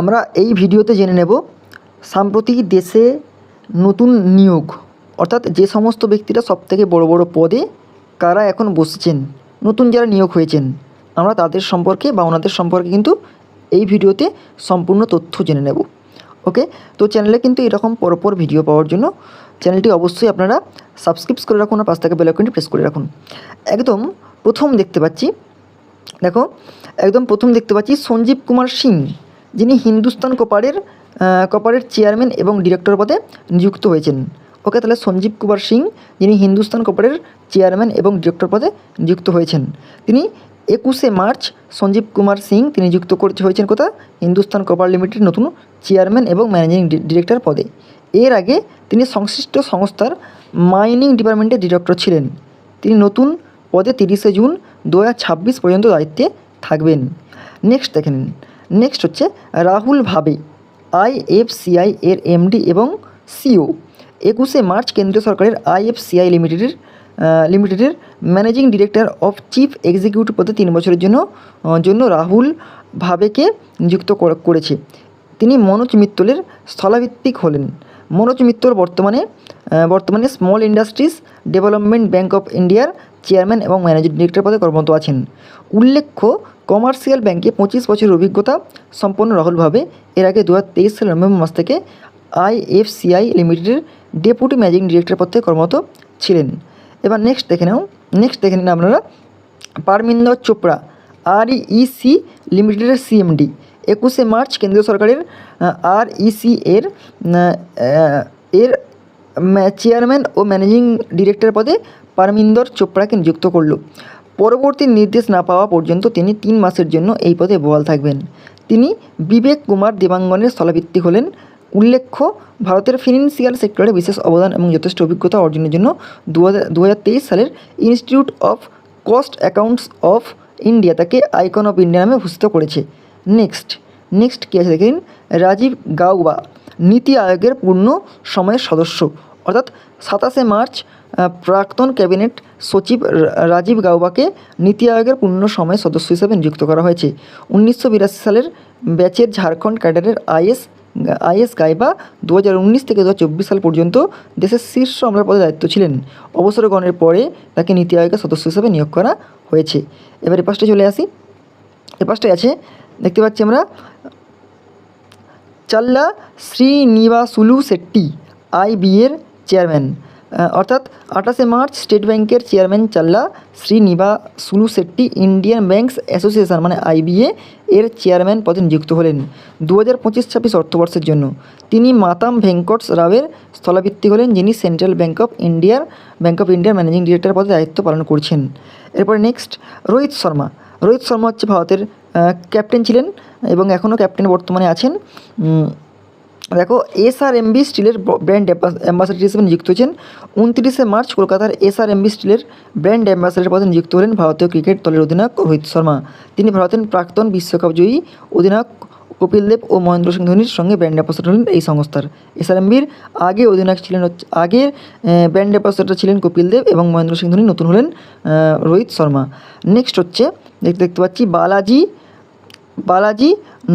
আমরা এই ভিডিওতে জেনে নেব সাম্প্রতিক দেশে নতুন নিয়োগ, অর্থাৎ যে সমস্ত ব্যক্তিরা সবথেকে বড় বড় পদে কারা এখন বসেছেন, নতুন যারা নিয়োগ হয়েছেন, আমরা তাদের সম্পর্কে বা ওনাদের সম্পর্কে কিন্তু এই ভিডিওতে সম্পূর্ণ তথ্য জেনে নেব। ওকে? তো চ্যানেলে কিন্তু এরকম পরপর ভিডিও পাওয়ার জন্য চ্যানেলটি অবশ্যই আপনারা সাবস্ক্রাইব করে রাখুন আর পাশ থেকে বেল আইকনটি প্রেস করে রাখুন। একদম প্রথম দেখতে পাচ্ছি, দেখো, একদম প্রথম দেখতে পাচ্ছি সঞ্জীব কুমার সিং। যিনি হিন্দুস্তান কপারের কপারের চেয়ারম্যান এবং ডিরেক্টর পদে নিযুক্ত হয়েছেন। ওকে, তাহলে সঞ্জীব কুমার সিং, যিনি হিন্দুস্তান কপারের চেয়ারম্যান এবং ডিরেক্টর পদে নিযুক্ত হয়েছেন। তিনি একুশে মার্চ সঞ্জীব কুমার সিং, তিনি যুক্ত করতে হয়েছেন কোথা হিন্দুস্তান কপার লিমিটেড নতুন চেয়ারম্যান এবং ম্যানেজিং ডিরেক্টর পদে। এর আগে তিনি সংশ্লিষ্ট সংস্থার মাইনিং ডিপার্টমেন্টের ডিরেক্টর ছিলেন। তিনি নতুন পদে তিরিশে জুন দু পর্যন্ত দায়িত্বে থাকবেন। নেক্সট দেখে নিন। নেক্সট হচ্ছে রাহুল ভাবে আইএফসিআই এর এমডি এবং সিও একুশে মার্চ কেন্দ্রীয় সরকারের আইএফসিআই লিমিটেডের লিমিটেডের managing director of chief executive পদে তিন বছরের জন্য জন্য রাহুল ভাবেকে নিযুক্ত করেছে। তিনি মনোজ মিত্তলের স্থলাভিত্তিক হলেন। মনোজ মিত্তল বর্তমানে বর্তমানে Small Industries Development Bank of ইন্ডিয়ার চেয়ারম্যান এবং ম্যানেজিং ডিরেক্টর পদে কর্মরত আছেন। উল্লেখ্য কমার্শিয়াল ব্যাংকে পঁচিশ বছরের অভিজ্ঞতা সম্পন্ন রাহুলভাবে। এর আগে দু হাজার তেইশ সালের নভেম্বর মাস থেকে আইএফসিআই লিমিটেডের ডেপুটি ম্যানেজিং ডিরেক্টর পদে কর্মরত ছিলেন। এবার নেক্সট দেখে নাও। নেক্সট দেখে নিন আপনারা। পারমিন্দর চোপড়া আর ইসি লিমিটেডের সিএমডি। একুশে মার্চ কেন্দ্রীয় সরকারের আর ইসি এর এর চেয়ারম্যান ও ম্যানেজিং ডিরেক্টর পদে পারমিন্দর চোপড়াকে নিযুক্ত করল। পরবর্তী নির্দেশ না পাওয়া পর্যন্ত তিনি তিন মাসের জন্য এই পদে বহাল থাকবেন। তিনি বিবেক কুমার দেবাঙ্গনের স্থলাভিত্তিক হলেন। উল্লেখ্য, ভারতের ফিনান্সিয়াল সেক্টরে বিশেষ অবদান এবং যথেষ্ট অভিজ্ঞতা অর্জনের জন্য দু সালের Institute of Cost Accounts of India তাকে আইকন অফ ইন্ডিয়া নামে ভূষিত করেছে। নেক্সট নেক্সট কী আছে দেখে নিন রাজীব গাউবা নীতি আয়োগের পূর্ণ সময়ের সদস্য। অর্থাৎ সাতাশে মার্চ প্রাক্তন ক্যাবিনেট সচিব রাজীব গাউবাকে নীতি আয়োগের পূর্ণ সময়ের সদস্য হিসেবে নিযুক্ত করা হয়েছে। উনিশশো বিরাশি সালের ব্যাচের ঝাড়খণ্ড ক্যাডারের আইএস আইএস গাইবা দু হাজার উনিশ থেকে দু হাজার চব্বিশ সাল পর্যন্ত দেশের শীর্ষ আমলার পদে দায়িত্ব ছিলেন। অবসর গ্রহণের পরে তাকে নীতি আয়োগের সদস্য হিসেবে নিয়োগ করা হয়েছে। এবার এ পাশটা চলে আসি। এ পাশটায় আছে, দেখতে পাচ্ছি আমরা, চাল্লা শ্রীনিবাসুলু শেট্টি, আইবিএর চেয়ারম্যান। অর্থাৎ আঠাশে মার্চ স্টেট ব্যাংকের chairman Challa Srinivasulu Shetty Indian Banks Association মানে আইবিএ এর চেয়ারম্যান পদে নিযুক্ত হলেন দু হাজার পঁচিশ ছাব্বিশ অর্থবর্ষের জন্য। তিনি মাতাম ভেঙ্কটস রাওয়ের স্থলাভিত্তি হলেন, যিনি সেন্ট্রাল ব্যাংক অফ ইন্ডিয়ার ব্যাংক অফ ইন্ডিয়ার ম্যানেজিং ডিরেক্টর পদে দায়িত্ব পালন করছেন। এরপরে নেক্সট, রোহিত শর্মা। রোহিত শর্মা হচ্ছে ভারতের ক্যাপ্টেন ছিলেন এবং এখনও ক্যাপ্টেন বর্তমানে আছেন। দেখো, এস আর এমবি স্টিলের ব্র্যান্ড অ্যাম্বাসাডার হিসেবে নিযুক্ত হয়েছেন উনত্রিশে মার্চ কলকাতার এস আর এমবি স্টিলের ব্র্যান্ড অ্যাম্বাসাডার পদে নিযুক্ত হলেন ভারতীয় ক্রিকেট দলের অধিনায়ক রোহিত শর্মা। তিনি ভারতের প্রাক্তন বিশ্বকাপ জয়ী অধিনায়ক কপিল দেব ও মহেন্দ্র সিং ধোনির সঙ্গে ব্র্যান্ড অ্যাম্বাসাডার হলেন এই সংস্থার। এস আর এমবির আগে অধিনায়ক ছিলেন আগের ব্র্যান্ড অ্যাম্বাসাডার ছিলেন কপিল দেব এবং মহেন্দ্র সিং ধোনি, নতুন হলেন রোহিত শর্মা। নেক্সট হচ্ছে দেখতে দেখতে পাচ্ছি, Balaji Balaji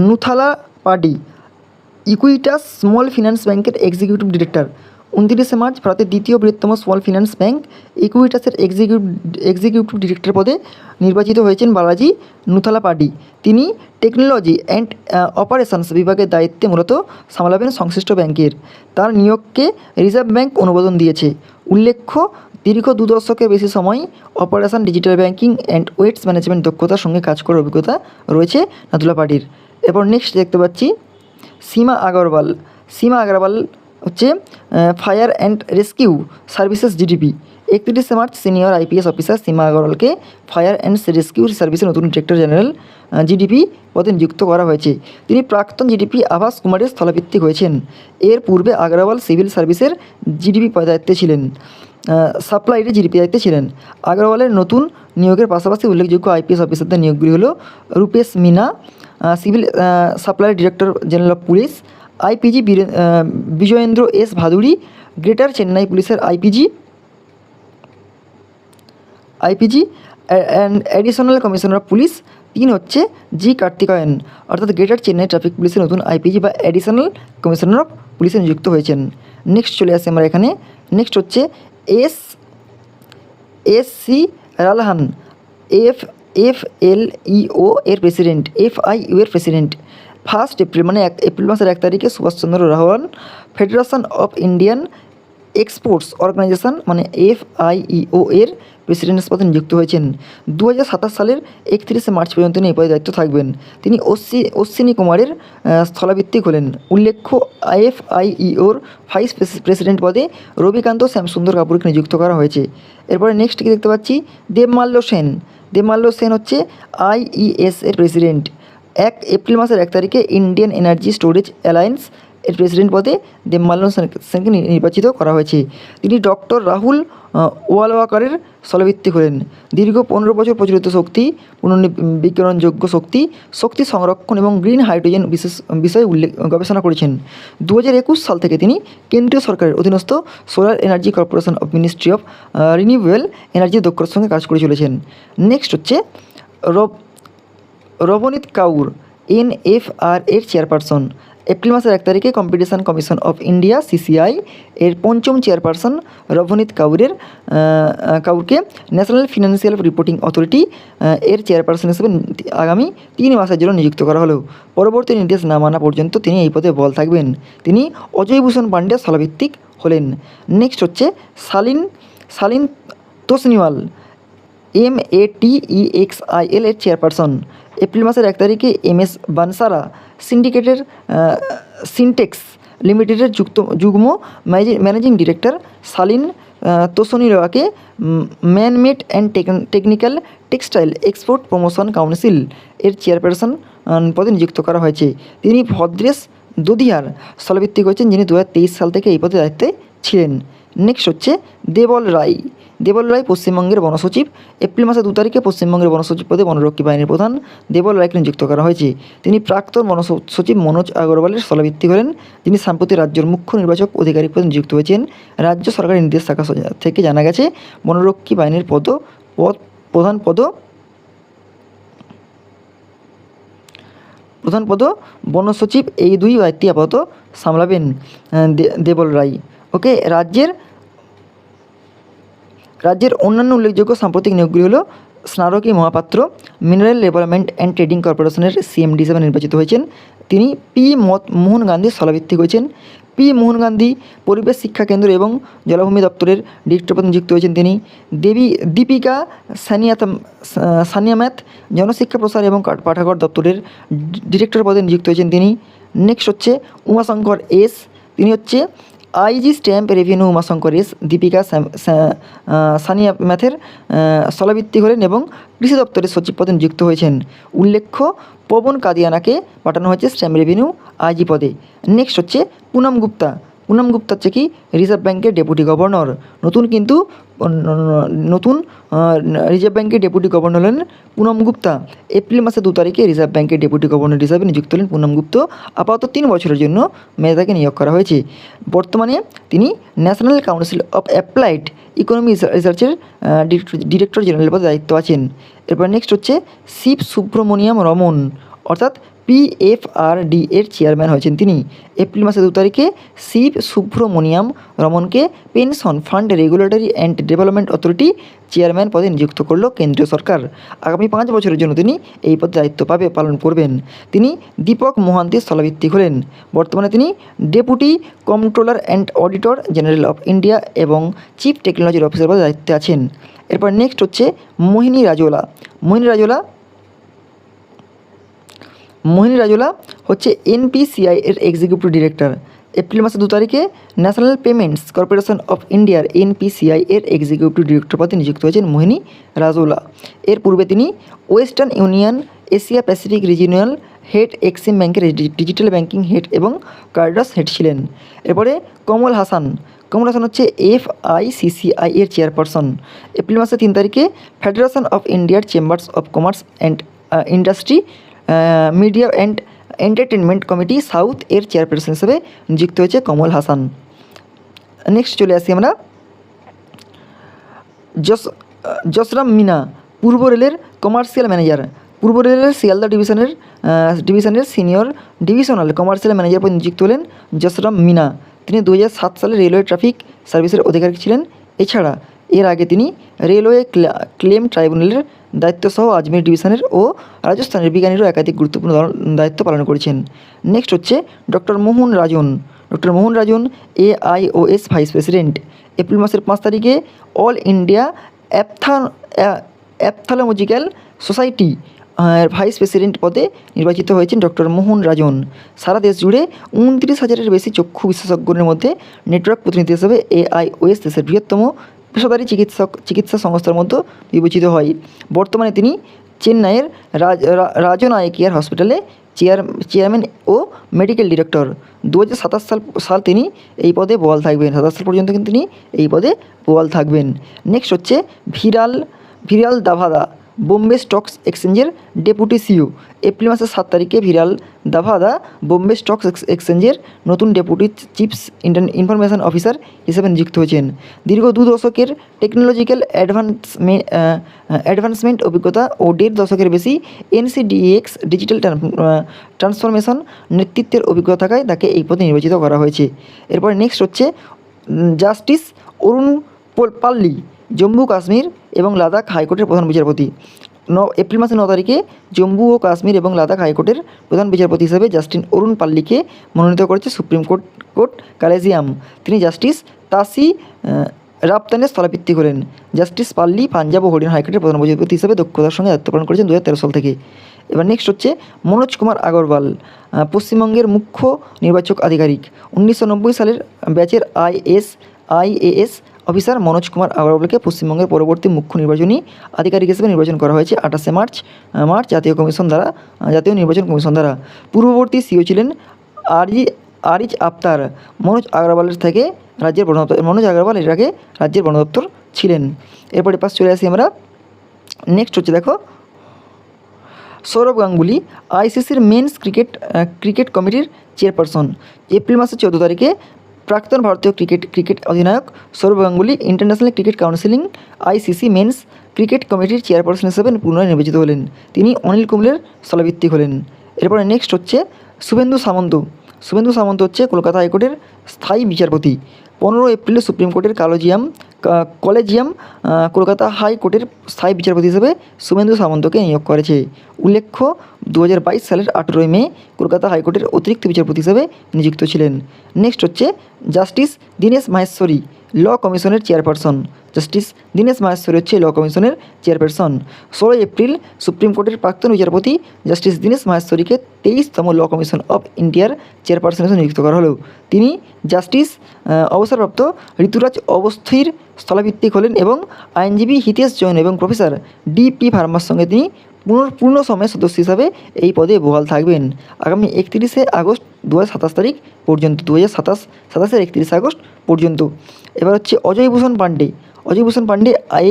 Nuthalapadi. Equitas small finance ব্যাংকের এক্সিকিউটিভ ডিরেক্টর উনত্রিশে মার্চ ভারতের দ্বিতীয় বৃহত্তম স্মল ফিনান্স ব্যাংক ইকুইটাসের এক্সিকিউটিভ এক্সিকিউটিভ ডিরেক্টর পদে নির্বাচিত হয়েছেন বালাজি নুথালা পাডি। তিনি টেকনোলজি অ্যান্ড অপারেশনস বিভাগের দায়িত্বে মূলত সামলাবেন সংশ্লিষ্ট ব্যাংকের। তার নিয়োগকে রিজার্ভ ব্যাংক অনুমোদন দিয়েছে। উল্লেখ্য, দীর্ঘ দু দশকের বেশি সময় অপারেশন ডিজিটাল ব্যাংকিং অ্যান্ড ওয়েটস ম্যানেজমেন্ট দক্ষতার সঙ্গে কাজ করার অভিজ্ঞতা রয়েছে নাতুলা পাটির এরপর নেক্সট দেখতে পাচ্ছি সীমা আগরওয়াল। সীমা আগরওয়াল হচ্ছে fire and rescue services GDP. একত্রিশে March senior IPS officer Seema আগরওয়ালকে fire and rescue সার্ভিসের নতুন ডিরেক্টর জেনারেল জিডিপি পদে নিযুক্ত করা হয়েছে। তিনি প্রাক্তন জিডিপি আভাস কুমারের স্থলাভিত্তিক হয়েছেন। এর পূর্বে আগরওয়াল সিভিল সার্ভিসের জিডিপি দায়িত্বে ছিলেন সাপ্লাইয়ের জিডিপি দায়িত্বে ছিলেন। আগরওয়ালের নতুন নিয়োগের পাশাপাশি উল্লেখযোগ্য আইপিএস অফিসারদের নিয়োগগুলি হল Rupesh Meena civil supply director general of police IPG Vijayendra S Bhaduri greater Chennai পুলিশের IPG IPG and additional commissioner of police তিন হচ্ছে জি কার্তিকায়ন, অর্থাৎ গ্রেটার চেন্নাই ট্রাফিক পুলিশের নতুন আইপিজি বা অ্যাডিশনাল কমিশনার অফ পুলিশে নিযুক্ত হয়েছেন। নেক্সট চলে আসে আমরা এখানে। নেক্সট হচ্ছে S S C Ralhan F F L EO এর প্রেসিডেন্ট এফ আই ইউ এর প্রেসিডেন্ট। ফার্স্ট এপ্রিল মানে এক এপ্রিল মাসের এক তারিখে Subhashchandra Ralhan Federation of Indian Exports Organisation মানে এফ আই ইও এর প্রেসিডেন্ট পদে নিযুক্ত হয়েছেন। দু হাজার সাতাশ সালের একত্রিশে মার্চ পর্যন্ত এই পদে দায়িত্ব থাকবেন। তিনি অশ্বিনী অশ্বিনী কুমারের স্থলাভিত্তিক হলেন। উল্লেখ্য এফ আই ইওর ভাইস প্রেসিডেন্ট পদে রবিকান্ত শ্যামসুন্দর কাপুরকে নিযুক্ত করা হয়েছে। এরপরে নেক্সট কি দেখতে পাচ্ছি? দেবমাল্য সেন। দেবমাল্য সেন হচ্ছে আইইএস এর প্রেসিডেন্ট এক এপ্রিল মাসের এক তারিখে ইন্ডিয়ান এনার্জি স্টোরেজ অ্যালায়েন্স এর প্রেসিডেন্ট পদে দেবমাল্য সেন- সেনকে নির্বাচিত করা হয়েছে। তিনি ডক্টর রাহুল ওয়ালওয়াকারের স্থলভিত্তিক হলেন। দীর্ঘ পনেরো বছর প্রচলিত শক্তি পুনর্বিকরণযোগ্য শক্তি শক্তি সংরক্ষণ এবং গ্রিন হাইড্রোজেন বিশেষ, বিষয়ে উল্লেখ, গবেষণা করেছেন। দু হাজার একুশ সাল থেকে তিনি কেন্দ্রীয় সরকারের অধীনস্থ solar energy corporation of ministry of renewable এনার্জির দক্ষতার সঙ্গে কাজ করে চলেছেন। নেক্সট হচ্ছে রব, রবনীত কাউর। এনএফআর এর চেয়ারপারসন। এপ্রিল মাসের এক তারিখে competition commission of India, CCI, এর পঞ্চম চেয়ারপারসন রভনীত কাউরের কাউরকে ন্যাশনাল ফিনান্সিয়াল রিপোর্টিং অথরিটি এর চেয়ারপারসন হিসেবে আগামী তিন মাসের জন্য নিযুক্ত করা হলো। পরবর্তী নির্দেশ না মানা পর্যন্ত তিনি এই পদে বল থাকবেন। তিনি অজয় ভূষণ পাণ্ডে স্থলভিত্তিক হলেন। নেক্সট হচ্ছে Shalin Shalin Tosniwal. M A T E X I L এর চেয়ারপারসন এপ্রিল মাসের এক তারিখে এম এস বানসারা সিন্ডিকেটের সিনটেক্স লিমিটেডের যুক্ত, যুগ্ম managing director Shalin তোসনিলোয়াকে manmade and technical textile export promotion council এর চেয়ারপারসন পদে নিযুক্ত করা হয়েছে। তিনি ভদ্রেশ দদিয়ার স্থলভিত্তিক হয়েছেন যিনি দু হাজার তেইশ সাল থেকে এই পদে দায়িত্বে ছিলেন। নেক্সট হচ্ছে দেবল রায়। দেবল রায় পশ্চিমবঙ্গের বনসচিব এপ্রিল মাসের দু তারিখে পশ্চিমবঙ্গের বনসচিব পদে বনরক্ষী বাহিনীর প্রধান দেবল রায়কে নিযুক্ত করা হয়েছে। তিনি প্রাক্তন বনসচিব মনোজ আগরওয়ালের স্থলভিত্তিক হলেন যিনি সাম্প্রতিক রাজ্যের মুখ্য নির্বাচক অধিকারী পদে নিযুক্ত হয়েছেন। রাজ্য সরকারের নির্দেশ শাখা থেকে জানা গেছে, বনরক্ষী বাহিনীর পদ পদ, প্রধান পদ প্রধান পদ বনসচিব এই দুই দায়িত্বে আপাতত সামলাবেন দেবল রায়। ওকে রাজ্যের রাজ্যের অন্যান্য উল্লেখযোগ্য সাম্প্রতিক নিয়োগগুলি হলো স্নারকী Mohapatra mineral development and trading কর্পোরেশনের সিএমডি হিসেবে নির্বাচিত হয়েছেন। তিনি পি মত মোহন গান্ধীর স্থলভিত্তিক হয়েছেন। পি মোহন গান্ধী পরিবেশ শিক্ষা কেন্দ্র এবং জলভূমি দপ্তরের ডিরেক্টর পদে নিযুক্ত হয়েছেন তিনি। দেবী দীপিকা সানিয়াতম সানিয়াম্যাথ জনশিক্ষা প্রসার এবং পাঠাগার দপ্তরের ডিরেক্টর পদে নিযুক্ত হয়েছেন তিনি। নেক্সট হচ্ছে উমাশঙ্কর এস। তিনি হচ্ছে IG stamp revenue Umashankar S Deepika Sania ম্যাথের স্থলাভিত্তি হলেন এবং কৃষি দপ্তরের সচিব পদে নিযুক্ত হয়েছেন। উল্লেখ্য, পবন কাদিয়ানাকে পাঠানো হয়েছে স্ট্যাম্প রেভিনিউ আইজি পদে। নেক্সট হচ্ছে পুনম গুপ্তা। পুনম গুপ্তা হচ্ছে কি রিজার্ভ ব্যাংকের ডেপুটি গভর্নর। নতুন কিন্তু নতুন রিজার্ভ ব্যাংকের ডেপুটি গভর্নর হলেন পুনম গুপ্তা। এপ্রিল মাসে দু তারিখে রিজার্ভ ব্যাংকের ডেপুটি গভর্নর হিসাবে নিযুক্ত হলেন পুনম গুপ্ত। আপাতত তিন বছরের জন্য মেধাকে নিয়োগ করা হয়েছে। বর্তমানে তিনি national council of applied economy রিসার্চের ডিরেক্টর জেনারেল পদে দায়িত্ব আছেন। এরপর নেক্সট হচ্ছে শিব সুব্রমণিয়াম রমন অর্থাৎ পিএফআরডি এর চেয়ারম্যান হয়েছেন তিনি। এপ্রিল মাসের দু তারিখে Shiva Subramaniam রমনকে pension fund regulatory and development authority chairman পদে নিযুক্ত করল কেন্দ্রীয় সরকার। আগামী পাঁচ বছরের জন্য তিনি এই পদে দায়িত্ব পাবে, পালন করবেন। তিনি দীপক মোহান্তির স্থলভিত্তিক হলেন। বর্তমানে তিনি deputy controller and auditor general of India এবং চিফ টেকনোলজির অফিসার পদে দায়িত্বে আছেন। এরপর নেক্সট হচ্ছে মোহিনী রাজোলা মোহিনী রাজোলা মোহিনী রাজোলা হচ্ছে এনপিসিআই এর এক্সিকিউটিভ ডিরেক্টর এপ্রিল মাসের দু তারিখে ন্যাশনাল পেমেন্টস কর্পোরেশন অফ ইন্ডিয়ার এনপিসিআই এর এক্সিকিউটিভ ডিরেক্টর পদে নিযুক্ত হয়েছেন মোহিনী রাজোলা। এর পূর্বে তিনি western union Asia pacific regional head Exim ব্যাংকের ডিজিটাল ব্যাংকিং হেড এবং কার্ডাস হেড ছিলেন। এরপরে কমল হাসান। কমল হাসান হচ্ছে এফ আই সিসিআই এর চেয়ারপারসন এপ্রিল মাসের তিন তারিখে ফেডারেশন অফ ইন্ডিয়ার chambers of commerce and industry media and entertainment committee south এর চেয়ারপারসন হিসেবে নিযুক্ত হয়েছে কমল হাসান। নেক্সট চলে আসি আমরা। যশ যশরাম মিনা, পূর্ব রেলের কমার্শিয়াল ম্যানেজার পূর্ব রেলের শিয়ালদা ডিভিশনের ডিভিশনের সিনিয়র ডিভিশনাল কমার্শিয়াল ম্যানেজার পদে নিযুক্ত হলেন যশরাম মিনা। তিনি দু সালে রেলওয়ে ট্রাফিক সার্ভিসের অধিকারী ছিলেন। এছাড়া এর আগে তিনি রেলওয়ে ক্লা- ক্লেম ট্রাইব্যুনালের দায়িত্বসহ আজমের ডিভিশনের ও রাজস্থানের বিজ্ঞানীরও একাধিক গুরুত্বপূর্ণ দায়িত্ব পালন করেছেন। নেক্সট হচ্ছে doctor Mohan Rajan. Doctor Mohan Rajan AIOS vice president. April মাসের পাঁচ তারিখে all India ophtha ophthalmological society vice president পদে নির্বাচিত হয়েছেন ডক্টর মোহন রাজন। সারা দেশ জুড়ে উনত্রিশ হাজারের বেশি চক্ষু বিশেষজ্ঞদের মধ্যে নেটওয়ার্ক প্রতিনিধি হিসেবে এআইওএস দেশের বৃহত্তম পেশাদারী চিকিৎসক, চিকিৎসা সংস্থার মধ্যে বিবেচিত হয়। বর্তমানে তিনি চেন্নাইয়ের রাজ রাজনায়কিয়ার হসপিটালে চেয়ার চেয়ারম্যান ও মেডিকেল ডিরেক্টর। দু সাতাশ সাল সাল তিনি এই পদে বল থাকবেন। সাতাশ সাল পর্যন্ত কিন্তু তিনি এই পদে বল থাকবেন। নেক্সট হচ্ছে ভিরাল ভিরাল দাভাদা। বোম্বে স্টকস এক্সচেঞ্জের ডেপুটি সিইও। এপ্রিল মাসের সাত তারিখে ভিরাল দাভাদা বোম্বে স্টকস এক্সচেঞ্জের নতুন ডেপুটি চিফস ইনফরমেশন অফিসার হিসেবে নিযুক্ত হয়েছেন। দীর্ঘ দু দশকের টেকনোলজিক্যাল অ্যাডভান্সমে অ্যাডভান্সমেন্ট অভিজ্ঞতা ও দেড় দশকের বেশি এনসিডিএক্স ডিজিটাল ট্রান্সফরমেশন নেতৃত্বের অভিজ্ঞতা থাকায় তাকে এই পদে নির্বাচিত করা হয়েছে। এরপরে নেক্সট হচ্ছে জাস্টিস অরুণ পাল্লি জম্মু কাশ্মীর এবং লাদাখ হাইকোর্টের প্রধান বিচারপতি। ন, এপ্রিল মাসের ন তারিখে জম্মু ও কাশ্মীর এবং লাদাখ হাইকোর্টের প্রধান বিচারপতি হিসেবে জাস্টিন অরুণ পাল্লিকে মনোনীত করেছে সুপ্রিম কোর্ট কোর্ট কালেজিয়াম। তিনি জাস্টিস তাসি রাপ্তানের স্থলাভিত্তি করেন জাস্টিস পাল্লি পাঞ্জাব ও হরিয়ানা হাইকোর্টের প্রধান বিচারপতি হিসেবে দক্ষতার সঙ্গে দায়িত্ব পালন করেছেন দু হাজার তেরো সাল থেকে। এবার নেক্সট হচ্ছে মনোজ কুমার আগরওয়াল পশ্চিমবঙ্গের মুখ্য নির্বাচক আধিকারিক। উনিশশো নব্বই সালের ব্যাচের IS, IAS officer Manoj Kumar আগরওয়ালকে পশ্চিমবঙ্গের পরবর্তী মুখ্য নির্বাচনী আধিকারিক হিসেবে নির্বাচন করা হয়েছে আঠাশে মার্চ মার্চ জাতীয় কমিশন দ্বারা জাতীয় নির্বাচন কমিশন দ্বারা। পূর্ববর্তী সিও ছিলেন আরজি, আরিজ আফতার। মনোজ আগরওয়ালের থেকে রাজ্যের বন দপ্তর, মনোজ আগরওয়াল এর আগে রাজ্যের বন দপ্তর ছিলেন। এরপরে পাশ চলে আসি আমরা। নেক্সট হচ্ছে দেখো, সৌরভ গাঙ্গুলি আইসিসির মেন্স ক্রিকেট ক্রিকেট কমিটির চেয়ারপারসন এপ্রিল মাসের চৌদ্দ তারিখে প্রাক্তন ভারতীয় ক্রিকেট ক্রিকেট অধিনায়ক Sourav Ganguly international cricket counselling ICC men's cricket কমিটির চেয়ারপারসন হিসেবে পুনরায় নির্বাচিত হলেন। তিনি অনিল কুম্বলের স্থলাভিত্তিক হলেন। এরপরে নেক্সট হচ্ছে শুভেন্দু সামন্ত। শুভেন্দু সামন্ত হচ্ছে কলকাতা হাইকোর্টের স্থায়ী বিচারপতি। পনেরো এপ্রিলে সুপ্রিম কোর্টের কালোজিয়াম কলেজিয়াম কলকাতা হাইকোর্টের স্থায়ী বিচারপতি হিসেবে শুভেন্দু সামন্তকে নিয়োগ করেছে। উল্লেখ্য দু হাজার বাইশ সালের আঠেরোই মে কলকাতা হাইকোর্টের অতিরিক্ত বিচারপতি হিসেবে নিযুক্ত ছিলেন। নেক্সট হচ্ছে, জাস্টিস দীনেশ মাহেশ্বরী। ল কমিশনের চেয়ারপারসন। জাস্টিস দীনেশ মাহেশ্বরী হচ্ছে ল কমিশনের চেয়ারপারসন। ষোলোই এপ্রিল সুপ্রিম কোর্টের প্রাক্তন বিচারপতি জাস্টিস দীনেশ মাহেশ্বরীকে তেইশতম ল কমিশন অফ ইন্ডিয়ার চেয়ারপারসন হিসেবে নিযুক্ত করা হলো। তিনি জাস্টিস অবসরপ্রাপ্ত ঋতুরাজ অবস্থির স্থলাভিত্তিক হলেন এবং আইনজীবী হিতেশ জৈন এবং প্রফেসর ডিপি ভার্মার সঙ্গে তিনি পুনর, পূর্ণ সময়ের সদস্য হিসাবে এই পদে বহাল থাকবেন। আগামী একত্রিশে আগস্ট দু সাতাশ তারিখ পর্যন্ত, দু হাজার সাতাশ, সাতাশের একত্রিশে আগস্ট পর্যন্ত। এবার হচ্ছে Ajay Bhushan Pandey. Ajay Bhushan Pandey I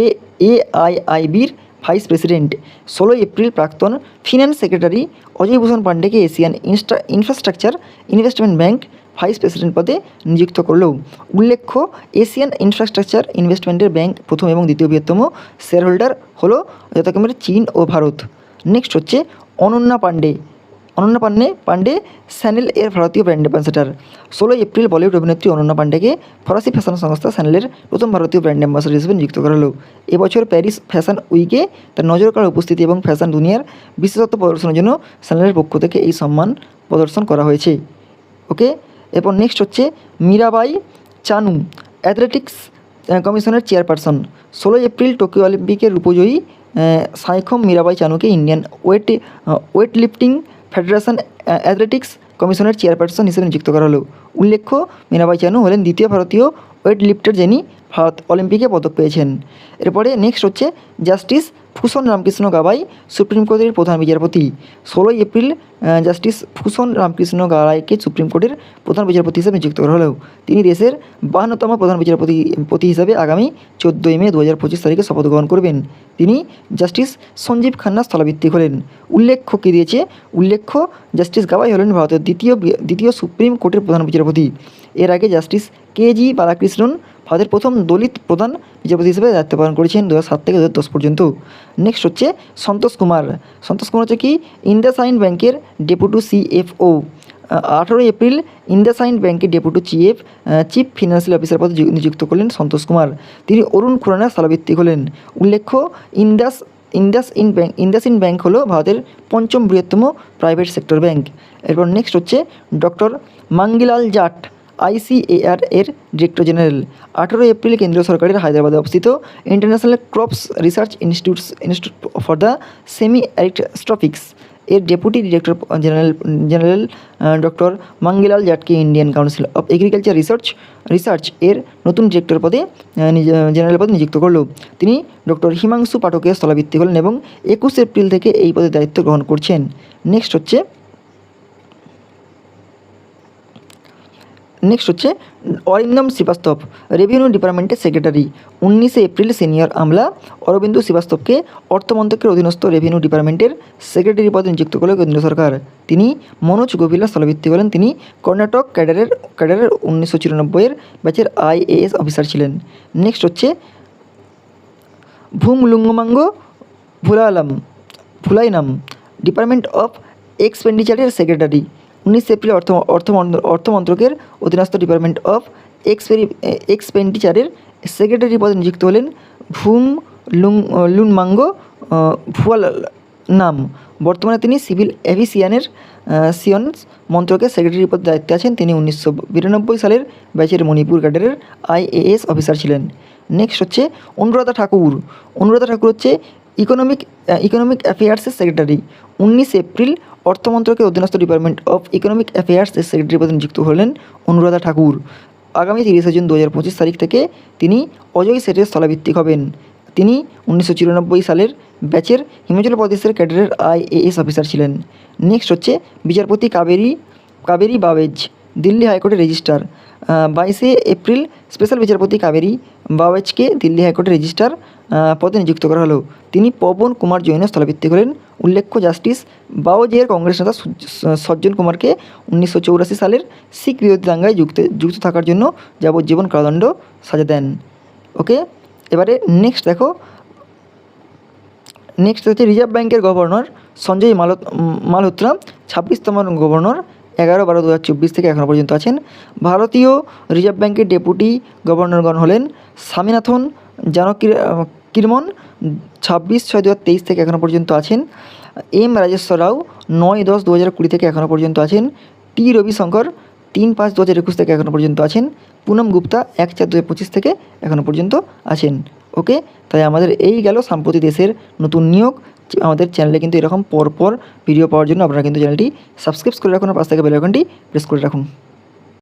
A I আইবির vice president. ষোলোই এপ্রিল প্রাক্তন finance secretary Ajay Bhushan পাণ্ডেকে Asian instra infrastructure investment bank vice president পদে নিযুক্ত করলেও উল্লেখ্য, এশিয়ান ইনফ্রাস্ট্রাকচার ইনভেস্টমেন্টের ব্যাংক প্রথম এবং দ্বিতীয় বৃহত্তম শেয়ার হোল্ডার হলো যথাক্রমে চীন ও ভারত। নেক্সট হচ্ছে অনন্যা পাণ্ডে। অনন্যা পান্ডে পান্ডে স্যানেল এর ভারতীয় ব্র্যান্ড অ্যাম্বাসেডার। ষোলোই এপ্রিল বলিউড অভিনেত্রী অনন্যা পান্ডেকে ফরাসি ফ্যাশন সংস্থা স্যানেলের প্রথম ভারতীয় ব্র্যান্ড অ্যাম্বাসেডর হিসেবে নিযুক্ত করা হলো এবছর প্যারিস ফ্যাশন উইকে তার নজর কাড়া উপস্থিতি এবং ফ্যাশন দুনিয়ার বিশেষত্ব প্রদর্শনের জন্য স্যানেলের পক্ষ থেকে এই সম্মান প্রদর্শন করা হয়েছে। ওকে? এরপর নেক্সট হচ্ছে মীরাবাই চানু অ্যাথলেটিক্স কমিশনের চেয়ারপারসন। ষোলোই এপ্রিল টোকিও অলিম্পিকের রূপজয়ী ah, Saikhom Mirabai চানুকে Indian weight weightlifting federation athletics কমিশনের চেয়ারপারসন হিসেবে নিযুক্ত করা হলো। উল্লেখ্য মীরাবাই চানু হলেন দ্বিতীয় ভারতীয় ওয়েট লিফটার যিনি ভারত অলিম্পিকে পদক পেয়েছেন। এরপরে নেক্সট হচ্ছে জাস্টিস ভূষণ রামকৃষ্ণ গাবাই সুপ্রিম কোর্টের প্রধান বিচারপতি। ষোলোই এপ্রিল জাস্টিস ভূষণ রামকৃষ্ণ গাবাইকে সুপ্রিম কোর্টের প্রধান বিচারপতি হিসেবে নিযুক্ত করা হলেও তিনি দেশের বাহান্নতম প্রধান বিচারপতি, পতি হিসাবে আগামী চোদ্দোই মে দু হাজার পঁচিশ তারিখে শপথ গ্রহণ করবেন। তিনি জাস্টিস সঞ্জীব খান্না স্থলাভিত্তিক হলেন। উল্লেখ্য কী দিয়েছে? উল্লেখ্য, জাস্টিস গাবাই হলেন ভারতের দ্বিতীয় দ্বিতীয় সুপ্রিম কোর্টের প্রধান বিচারপতি। এর আগে জাস্টিস কে জি বালাকৃষ্ণন ভারতের প্রথম দলিত প্রধান বিচারপতি হিসেবে দায়িত্ব পালন করেছেন দু সাত থেকে দু পর্যন্ত। নেক্সট হচ্ছে সন্তোষ কুমার। সন্তোষ কুমার হচ্ছে কি? ইন্দাসাইন ব্যাংকের ডেপুটি সিএফও আঠারোই এপ্রিল ইন্দাসাইন ব্যাংকের deputy chief chief financial officer পদে নিযুক্ত করলেন সন্তোষ কুমার। তিনি অরুণ খুরানার স্থলাভিত্তিক হলেন। উল্লেখ্য Indus IndusInd bank IndusInd bank হলো ভারতের পঞ্চম বৃহত্তম প্রাইভেট সেক্টর ব্যাংক এরপর নেক্সট হচ্ছে ডক্টর মাঙ্গিলাল জাট। আইসিএআর এর ডিরেক্টর জেনারেল। আঠেরো এপ্রিল কেন্দ্রীয় সরকারের হায়দ্রাবাদে অবস্থিত international crops research institutes, institute for the semi arid tropics এর deputy director general general doctor Mangilal জাটকে Indian council of agriculture research research এর নতুন ডিরেক্টর পদে জেনারেল পদে নিযুক্ত করল। তিনি ডক্টর হিমাংশু পাঠকের স্থলাভিত্তি হলেন এবং একুশ এপ্রিল থেকে এই পদে দায়িত্ব গ্রহণ করছেন। নেক্সট হচ্ছে নেক্সট হচ্ছে, অরিন্দম শ্রীবাস্তব রেভিনিউ ডিপার্টমেন্টের সেক্রেটারি উনিশে এপ্রিল সিনিয়র আমলা, অরবিন্দ শ্রীবাস্তবকে অর্থমন্ত্রকের অধীনস্থ রেভিনিউ ডিপার্টমেন্টের সেক্রেটারি পদে নিযুক্ত করল কেন্দ্র সরকার। তিনি মনোজ গোভিলার স্থলভিত্তি করেন তিনি কর্ণাটক ক্যাডারের ক্যাডারের উনিশশো চিরানব্বইয়ের ব্যাচের আইএএস অফিসার ছিলেন। নেক্সট হচ্ছে, ভূম লুঙ্গমাঙ্গ, ভুলালাম, ভুলাইনাম ডিপার্টমেন্ট অফ এক্সপেন্ডিচারের সেক্রেটারি উনিশ এপ্রিল অর্থ অর্থ অর্থমন্ত্রকের অধীনস্থ ডিপার্টমেন্ট অফ এক্সপেরি এক্সপেন্ডিচারের সেক্রেটারি পদে নিযুক্ত হলেন ভুম লুং, লুনমাঙ্গ ভুয়াল নাম। বর্তমানে তিনি সিভিল এভিসিয়ানের সিয়ন্স মন্ত্রকের সেক্রেটারি পদে দায়িত্বে আছেন। তিনি উনিশশো বিরানব্বই সালের ব্যাচের মণিপুর ক্যাডারের আইএএস অফিসার ছিলেন। নেক্সট হচ্ছে অনুরাধা ঠাকুর। অনুরাধা ঠাকুর হচ্ছে ইকোনমিক ইকোনমিক অ্যাফেয়ার্সের সেক্রেটারি। উনিশ এপ্রিল অর্থমন্ত্রকের অধীনস্থ ডিপার্টমেন্ট অফ ইকোনমিক অ্যাফেয়ার্সের সেক্রেটারি পদে নিযুক্ত হলেন অনুরাধা ঠাকুর। আগামী তিরিশে জুন দু হাজার পঁচিশ তারিখ থেকে তিনি অজয় সেটের স্থলাভিত্তিক হবেন। তিনি উনিশশো চিরানব্বই সালের ব্যাচের হিমাচল প্রদেশের ক্যাডারের আইএএস অফিসার ছিলেন। নেক্সট হচ্ছে বিচারপতি কাবেরী কাবেরী বাবেজ, দিল্লি হাইকোর্টের রেজিস্ট্রার। বাইশে এপ্রিল স্পেশাল বিচারপতি কাবেরী বাবেজকে দিল্লি হাইকোর্টের রেজিস্ট্রার পদে নিযুক্ত করা হলো। তিনি পবন কুমার জৈনের স্থলাভিত্তি করেন উল্লেখ্য জাস্টিস বাওজের কংগ্রেস নেতা সজ্জন কুমারকে উনিশশো চৌরাশি সালের শিখ বিরোধী দাঙ্গায় যুক্ত যুক্ত থাকার জন্য যাবজ্জীবন কারাদণ্ড সাজা দেন। ওকে? এবারে নেক্সট দেখো। নেক্সট হচ্ছে রিজার্ভ ব্যাংকের গভর্নর সঞ্জয় মালত মালহোত্রা, ছাব্বিশতম গভর্নর এগারো বারো দু থেকে এখনও পর্যন্ত আছেন। ভারতীয় রিজার্ভ ব্যাংকের ডেপুটি গভর্নরগণ হলেন স্বামীনাথন জানকী কিরমন? ছাব্বিশ, ছয় দু তেইশ থেকে এখনও পর্যন্ত আছেন। এম রাজেশ্বর রাও নয় দশ দু হাজার কুড়ি থেকে এখনও পর্যন্ত আছেন। টি রবিশঙ্কর তিন পাঁচ দু হাজার একুশ থেকে এখনও পর্যন্ত আছেন। পুনম গুপ্তা এক চার দু হাজার পঁচিশ থেকে এখনও পর্যন্ত আছেন। ওকে? তাই আমাদের এই গেল সাম্প্রতিক দেশের নতুন নিয়োগ। আমাদের চ্যানেলে কিন্তু এরকম পরপর ভিডিও পাওয়ার জন্য আপনারা কিন্তু চ্যানেলটি সাবস্ক্রাইব করে রাখুন আর পাশ থেকে বেল আইকনটি প্রেস করে রাখুন।